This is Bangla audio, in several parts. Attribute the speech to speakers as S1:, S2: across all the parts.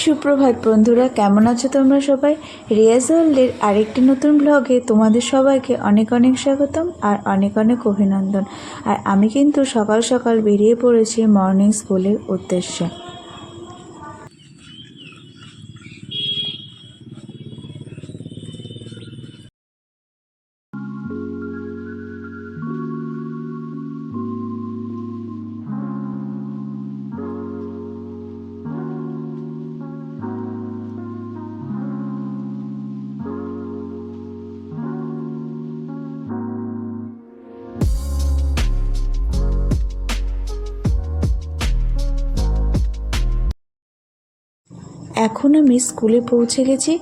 S1: সুপ্রভাত বন্ধুরা, কেমন আছো তোমরা সবাই? রিয়াজ ওয়ার্ল্ডের আরেকটি নতুন ব্লগে তোমাদের সবাইকে অনেক অনেক স্বাগতম আর অনেক অনেক অভিনন্দন। আর আমি কিন্তু সকাল সকাল বেরিয়ে পড়েছি মর্নিং স্কুলের উদ্দেশ্যে। এখন আমি স্কুলে পৌঁছে গেছি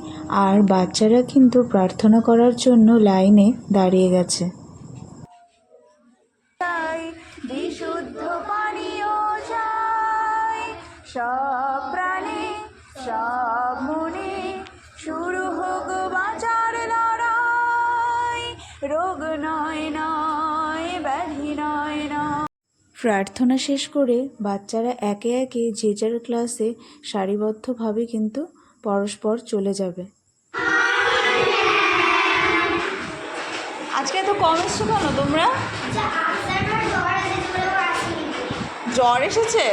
S1: আর বাচ্চারা কিন্তু প্রার্থনা করার জন্য লাইনে দাঁড়িয়ে গেছে। প্রার্থনা শেষ করে বাচ্চারা একে একে যে যার ক্লাসে সারিবদ্ধভাবে কিন্তু পরস্পর চলে যাবে। আজকে এত কম এসছো কেন তোমরা? জ্বর এসেছে?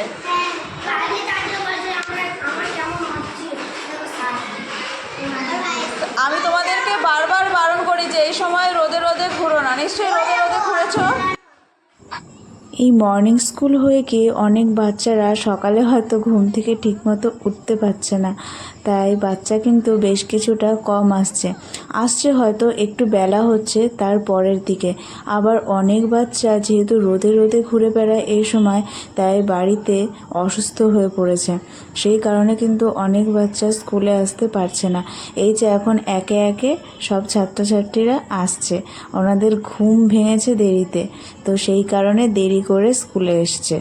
S1: আমি তোমাদেরকে বারবার বারণ করি যে এই সময় রোদে রোদে ঘুরো না। নিশ্চয়ই রোদে রোদে ঘুরেছো? এই মর্নিং স্কুল হয়ে গিয়ে অনেক বাচ্চারা সকালে হয়তো ঘুম থেকে ঠিকমতো উঠতে পারছে না। তাই বাচ্চা কিন্তু বেশ কিছুটা কম আসছে। আসছে হয়তো একটু বেলা হচ্ছে তার পরের দিকে। আবার অনেক বাচ্চা যেহেতু রোদে রোদে ঘুরে বেড়ায় এই সময়, তাই বাড়িতে অসুস্থ হয়ে পড়েছে। সেই কারণে কিন্তু অনেক বাচ্চা স্কুলে আসতে পারছে না। এই যে এখন একে একে সব ছাত্রছাত্রীরা আসছে। ওনাদের ঘুম ভেঙেছে দেরিতে। তো সেই কারণে দেরি করে স্কুলে এসছে।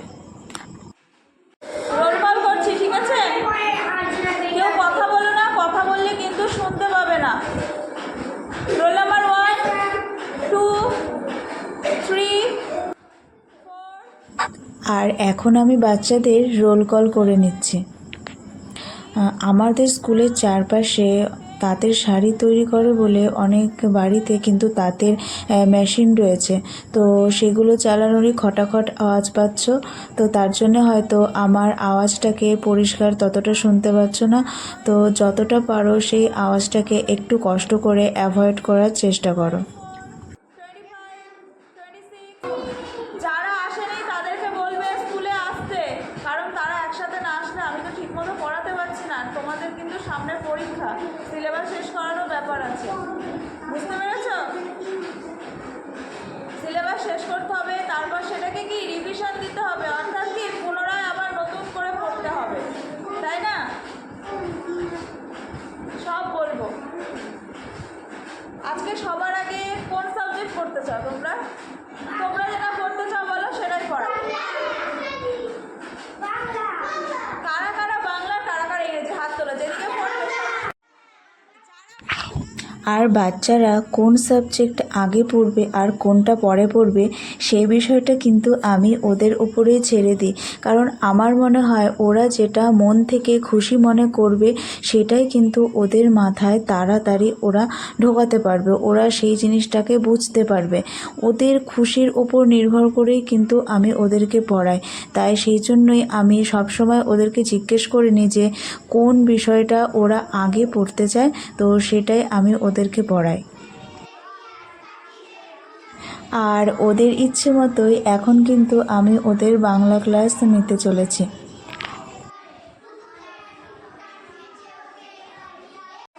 S1: এখন আমি বাচ্চাদের রোল কল করে নিচ্ছি। আমাদের স্কুলের চারপাশে তাঁতের শাড়ি তৈরি করে বলে অনেক বাড়িতে কিন্তু তাঁতের মেশিন রয়েছে। তো সেগুলো চালানোরই খটাখট আওয়াজ পাচ্ছ। তো তার জন্য হয়তো আমার আওয়াজটাকে পরিষ্কার ততটা শুনতে পাচ্ছ না। তো যতটা পারো সেই আওয়াজটাকে একটু কষ্ট করে অ্যাভয়েড করার চেষ্টা করো।
S2: সামনে পরীক্ষা সিলেবাস শেষ করানোর ব্যাপার আছে। বুঝতে পেরেছ? সিলেবাস শেষ করতে হবে, তারপর সেটাকে কি রিভিশন দিতে হবে, অর্থাৎ কি পুনরায় আবার নতুন করে পড়তে হবে, তাই না? সব বলব। আজকে সবার আগে কোন সাবজেক্ট পড়তে চাও তোমরা তোমরা যেটা পড়তে চাও বলো সেটাই পড়া কারা কারা বাংলা কারা কারা ইংরেজি হাত তোলো যেদিকে পড়তে
S1: আর বাচ্চারা কোন সাবজেক্ট আগে পড়বে আর কোনটা পরে পড়বে, সেই বিষয়টা কিন্তু আমি ওদের উপরেই ছেড়ে দিই। কারণ আমার মনে হয় ওরা যেটা মন থেকে খুশি মনে করবে, সেটাই কিন্তু ওদের মাথায় তাড়াতাড়ি ওরা ঢোকাতে পারবে, ওরা সেই জিনিসটাকে বুঝতে পারবে। ওদের খুশির ওপর নির্ভর করেই কিন্তু আমি ওদেরকে পড়াই। তাই সেই জন্যই আমি সবসময় ওদেরকে জিজ্ঞেস করে নিই যে কোন বিষয়টা ওরা আগে পড়তে চায়, তো সেটাই আমি ওদেরকে পড়াই আর ওদের ইচ্ছে মতোই এখন কিন্তু আমি ওদের বাংলা ক্লাস নিতে চলেছি।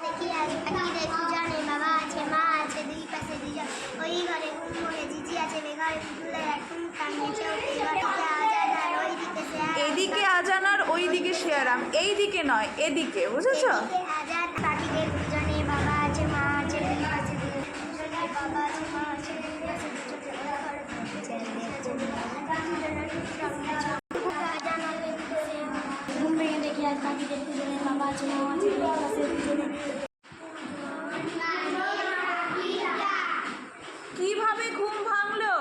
S3: দেখি দেখি দেখি জানে বাবা
S2: নয়, এদিকে
S3: আছে
S2: কীভাবে ঘুম ভাঙলো?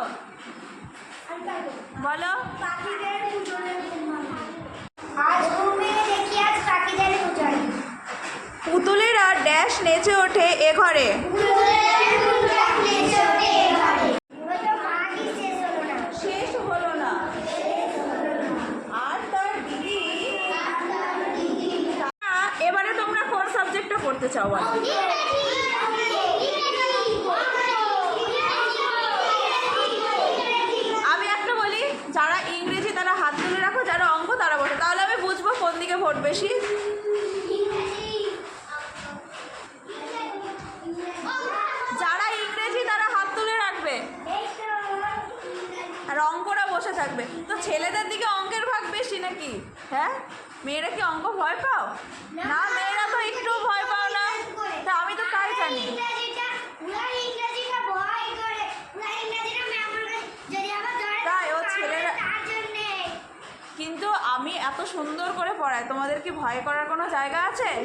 S2: বলো।
S3: পাখিদের আজ পুতুলেরা ড্যাশ
S2: নেচে ওঠে এ ঘরে। পড়তে চাও বলো আমি একটা বলি, যারা ইংরেজি তারা হাত তুলে রাখো, যারা অঙ্ক তারা বসে। তাহলে আমি বুঝব কোন দিকে ভোট বেশি। যারা ইংরেজি তারা হাত তুলে রাখবে আর অঙ্করা বসে থাকবে। তো ছেলেদের দিকে অঙ্কের ভাগ বেশি নাকি? হ্যাঁ? মেয়েরা কি অঙ্ক ভয় পাও? না, মেয়েরা তো একটু ভয় পাও ছেলেরা- কিন্তু আমি এত সুন্দর করে পড়াই তোমাদের কি ভয় করার কোনো জায়গা আছে?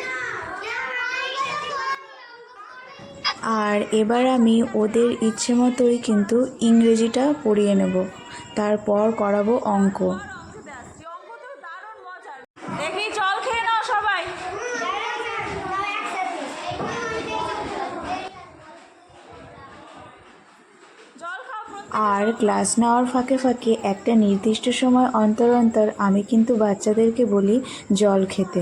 S1: আর এবার আমি ওদের ইচ্ছে মতোই কিন্তু ইংরেজিটা পড়িয়ে নেব। তারপর করাবো অঙ্ক। আর ক্লাস নেওয়ার ফাঁকে ফাঁকে একটা নির্দিষ্ট সময় অন্তর অন্তর আমি কিন্তু বাচ্চাদেরকে বলি জল খেতে।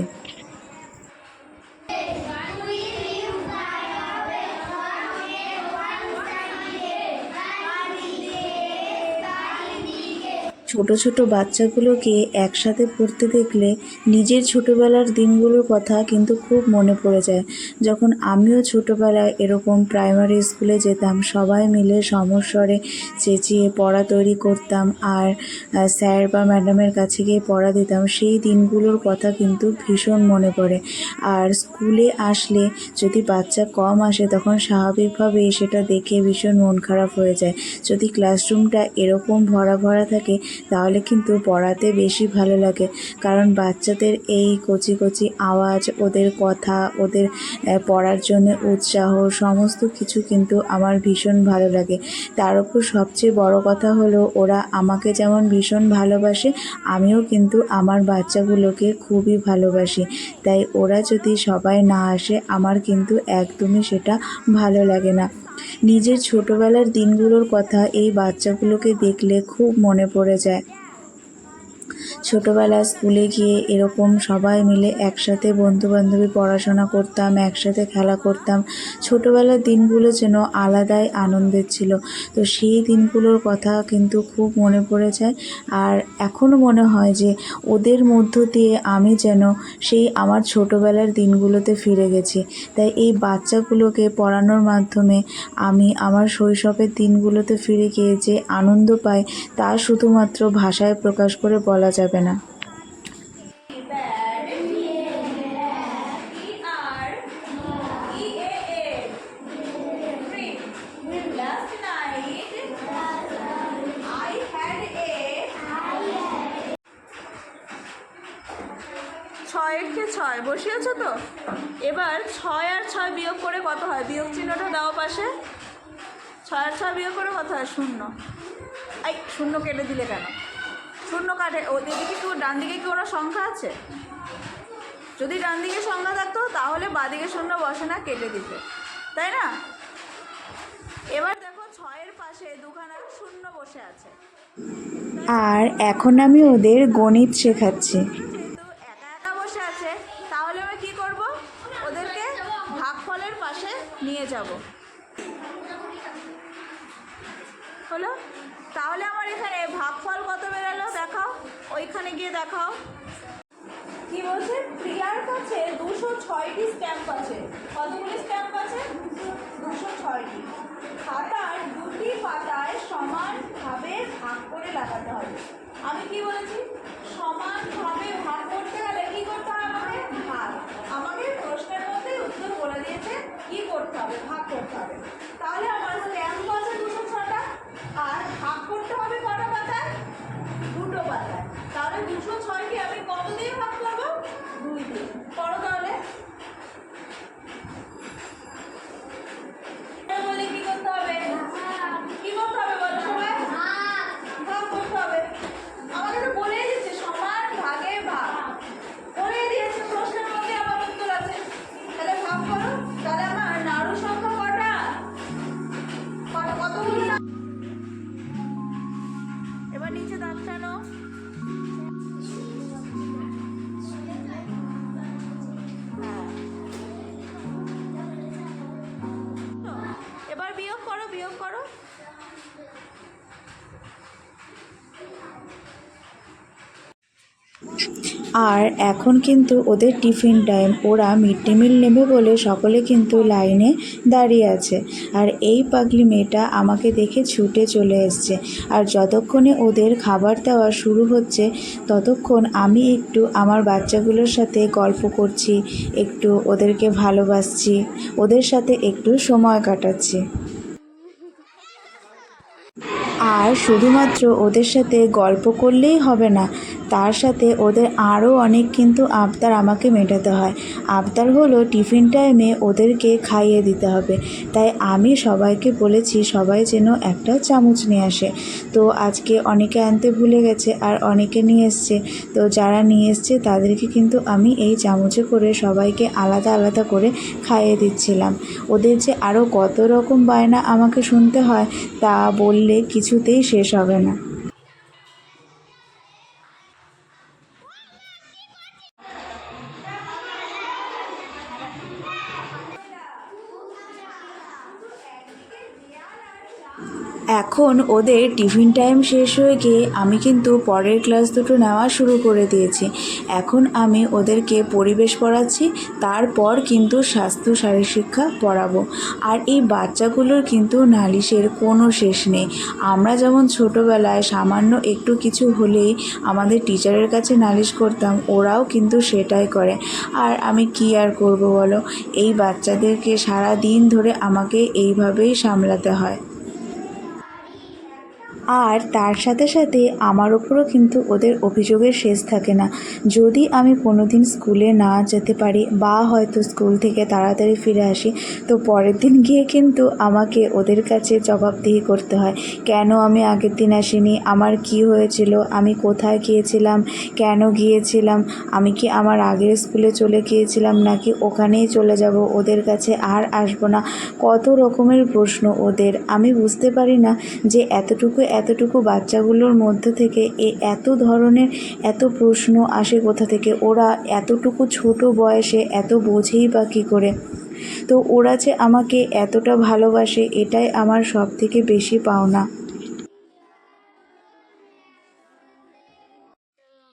S1: ছোট ছোট বাচ্চাগুলোকে একসাথে পড়তে দেখলে নিজের ছোটবেলার দিনগুলোর কথা কিন্তু খুব মনে পড়ে যায়। যখন আমিও ছোটবেলায় এরকম প্রাইমারি স্কুলে যেতাম, সবাই মিলে সমস্বরে চেঁচিয়ে পড়া তৈরি করতাম আর স্যার বা ম্যাডামের কাছে গিয়ে পড়া দিতাম, সেই দিনগুলোর কথা কিন্তু ভীষণ মনে পড়ে। আর স্কুলে আসলে যদি বাচ্চা কম আসে, তখন স্বাভাবিকভাবেই সেটা দেখে ভীষণ মন খারাপ হয়ে যায়। যদি ক্লাসরুমটা এরকম ভরা ভরা থাকে তাহলে কিন্তু পড়াতে বেশি ভালো লাগে। কারণ বাচ্চাদের এই কচি কচি আওয়াজ, ওদের কথা, ওদের পড়ার জন্য উৎসাহ, সমস্ত কিছু কিন্তু আমার ভীষণ ভালো লাগে। তার উপর সবচেয়ে বড় কথা হলো, ওরা আমাকে যেমন ভীষণ ভালোবাসে, আমিও কিন্তু আমার বাচ্চাগুলোকে খুবই ভালোবাসি। তাই ওরা যদি সবাই না আসে, আমার কিন্তু একদমই সেটা ভালো লাগে না। নিজের ছোটবেলার দিনগুলোর কথা এই বাচ্চাগুলোকে দেখলে খুব মনে পড়ে যায়। ছোটবেলা স্কুলে গিয়ে এরকম সবাই মিলে একসাথে বন্ধু বান্ধবী পড়াশোনা করতাম, একসাথে খেলা করতাম। ছোটোবেলার দিনগুলো যেন আলাদাই আনন্দের ছিল। তো সেই দিনগুলোর কথা কিন্তু খুব মনে পড়ে যায়। আর এখনও মনে হয় যে ওদের মধ্য দিয়ে আমি যেন সেই আমার ছোটোবেলার দিনগুলোতে ফিরে গেছি। তাই এই বাচ্চাগুলোকে পড়ানোর মাধ্যমে আমি আমার শৈশবের দিনগুলোতে ফিরে গিয়ে যে আনন্দ পাই তা শুধুমাত্র ভাষায় প্রকাশ করে বলা যাবে। না।
S2: I had a ছয়েরকে ছয়? বসিয়েছো তো? এবার ছয় আর ছয় বিয়োগ করে কত হয়? বিয়োগ চিহ্নটা দাও পাশে। ছয় আর ছয় বিয়োগ করে কত হয়? শূন্য। এই, শূন্য কেটে দিলে কেন? শূন্য কাটে। ওদিকে কি ডান দিকে কি কোনো সংখ্যা আছে? যদি ডান দিকে সংখ্যা থাকতো তাহলে বাদিকে শূন্য বসে না কেটে দিতে। তাই না? এবার দেখো ছয়ের পাশে দুখানা শূন্য বসে আছে।
S1: আর এখন আমি ওদের গণিত শেখাচ্ছি।
S2: যেহেতু একা একা বসে আছে তাহলে আমি কি করব? ওদেরকে ভাগফলের পাশে নিয়ে যাব হলো তাহলে আমার এখানে ভাগফল কত বেরোলো দেখাও গিয়ে দেখাও। কি বলছে? প্রিয়ার কাছে দুশো ছয়টি স্ট্যাম্প আছে। কতগুলি স্ট্যাম্প আছে? দুশো ছয়টি। খাতার দুটি পাতায় সমানভাবে ভাগ করে লাগাতে হবে। আমি কি বলেছি? সমানভাবে ভাগ করতে গেলে কি করতে হবে আমাকে? ভাগ। আমাকে প্রশ্নের মধ্যে উত্তর বলে দিয়েছে, কি করতে হবে? ভাগ করতে হবে। তাহলে আমার স্ট্যাম্প আছে দুশো ছটা আর ভাগ করতে হবে কটা পাতায়? দুটো তাহলে দুশো ছয়কে আমি কত দিয়ে
S1: আর এখন কিন্তু ওদের টিফিন টাইম। ওরা মিড ডে মিল নেবে বলে সকলে কিন্তু লাইনে দাঁড়িয়ে আছে। আর এই পাগলি মেয়েটা আমাকে দেখে ছুটে চলে এসছে। আর যতক্ষণে ওদের খাবার দেওয়া শুরু হচ্ছে, ততক্ষণ আমি একটু আমার বাচ্চাগুলোর সাথে গল্প করছি, একটু ওদেরকে ভালোবাসছি, ওদের সাথে একটু সময় কাটাচ্ছি। আর শুধুমাত্র ওদের সাথে গল্প করলেই হবে না তার সাথে ওদের আরও অনেক কিন্তু আবদার আমাকে মেটাতে হয়। আবদার হলো টিফিন টাইমে ওদেরকে খাইয়ে দিতে হবে। তাই আমি সবাইকে বলেছি সবাই যেন একটা চামচ নিয়ে আসে। তো আজকে অনেকে আনতে ভুলে গেছে আর অনেকে নিয়ে এসছে। তো যারা নিয়ে এসছে তাদেরকে কিন্তু আমি এই চামচে করে সবাইকে আলাদা আলাদা করে খাইয়ে দিচ্ছিলাম। ওদের যে আরও কত রকম বায়না আমাকে শুনতে হয় তা বললে কিছুতেই শেষ হবে না। এখন ওদের টিফিন টাইম শেষ হয়ে গিয়ে আমি কিন্তু পরের ক্লাস দুটো নেওয়া শুরু করে দিয়েছি। এখন আমি ওদেরকে পরিবেশ পড়াচ্ছি, তারপর কিন্তু স্বাস্থ্য শারীরশিক্ষা পড়াবো। আর এই বাচ্চাগুলোর কিন্তু নালিশের কোনো শেষ নেই। আমরা যেমন ছোটোবেলায় সামান্য একটু কিছু হলেই আমাদের টিচারের কাছে নালিশ করতাম, ওরাও কিন্তু সেটাই করে। আর আমি কি আর করব বলো? এই বাচ্চাদেরকে সারা দিন ধরে আমাকে এইভাবেই সামলাতে হয়। আর তার সাথে সাথে আমার ওপরও কিন্তু ওদের অভিযোগের শেষ থাকে না। যদি আমি কোনো দিন স্কুলে না যেতে পারি বা হয়তো স্কুল থেকে তাড়াতাড়ি ফিরে আসি, তো পরের দিন গিয়ে কিন্তু আমাকে ওদের কাছে জবাবদিহি করতে হয়। কেন আমি আগের দিন আসিনি? আমার কি হয়েছিল? আমি কোথায় গিয়েছিলাম? কেন গিয়েছিলাম? আমি কি আমার আগের স্কুলে চলে গিয়েছিলাম নাকি ওখানেই চলে যাব? ওদের কাছে আর আসব না। কত রকমের প্রশ্ন ওদের। আমি বুঝতে পারি না যে এতটুকু এতটুকু বাচ্চাগুলোর মধ্য থেকে এ এত ধরনের এত প্রশ্ন আসে কোথা থেকে? ওরা এতটুকু ছোট বয়সে এত বোঝেই বা কী করে? তো ওরা যে আমাকে এতটা ভালোবাসে, এটাই আমার সব থেকে বেশি পাওনা।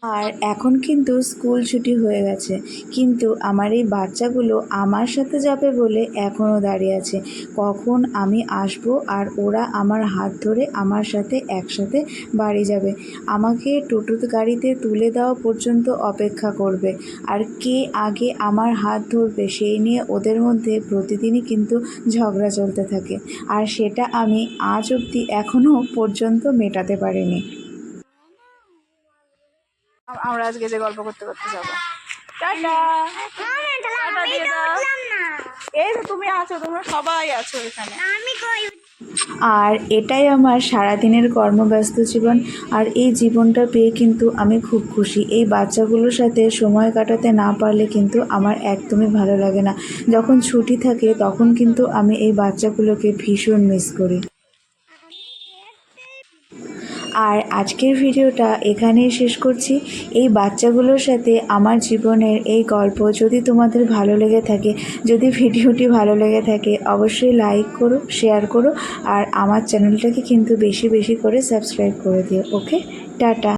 S1: আর এখন কিন্তু স্কুল ছুটি হয়ে গেছে। কিন্তু আমার এই বাচ্চাগুলো আমার সাথে যাবে বলে এখনও দাঁড়িয়ে আছে। কখন আমি আসব আর ওরা আমার হাত ধরে আমার সাথে একসাথে বাড়ি যাবে। আমাকে টোটো গাড়িতে তুলে দেওয়া পর্যন্ত অপেক্ষা করবে। আর কে আগে আমার হাত ধরবে সেই নিয়ে ওদের মধ্যে প্রতিদিনই কিন্তু ঝগড়া চলতে থাকে। আর সেটা আমি আজ অবধি এখনও পর্যন্ত মেটাতে পারিনি।
S2: আমরা আজকে যে গল্প করতে করতে যাব। টাটা। টাটা দিয়ে দাও। এই তো তুমি আছো তোমরা সবাই আছো এখানে।
S3: আমি কই?
S1: আর এটাই আমার সারাদিনের কর্মব্যস্ত জীবন আর এই জীবনটা পেয়ে কিন্তু আমি খুব খুশি। এই বাচ্চাগুলোর সাথে সময় কাটাতে না পারলে কিন্তু আমার একদমই ভালো লাগে না। যখন ছুটি থাকে তখন কিন্তু আমি এই বাচ্চাগুলোকে ভীষণ মিস করি। আর আজকের ভিডিওটা এখানেই শেষ করছি। এই বাচ্চাগুলোর সাথে আমার জীবনের এই গল্প যদি তোমাদের ভালো লেগে থাকে, যদি ভিডিওটি ভালো লেগে থাকে, অবশ্যই লাইক করো শেয়ার করো, আর আমার চ্যানেলটাকে কিন্তু বেশি বেশি করে সাবস্ক্রাইব করে দিও ওকে টাটা।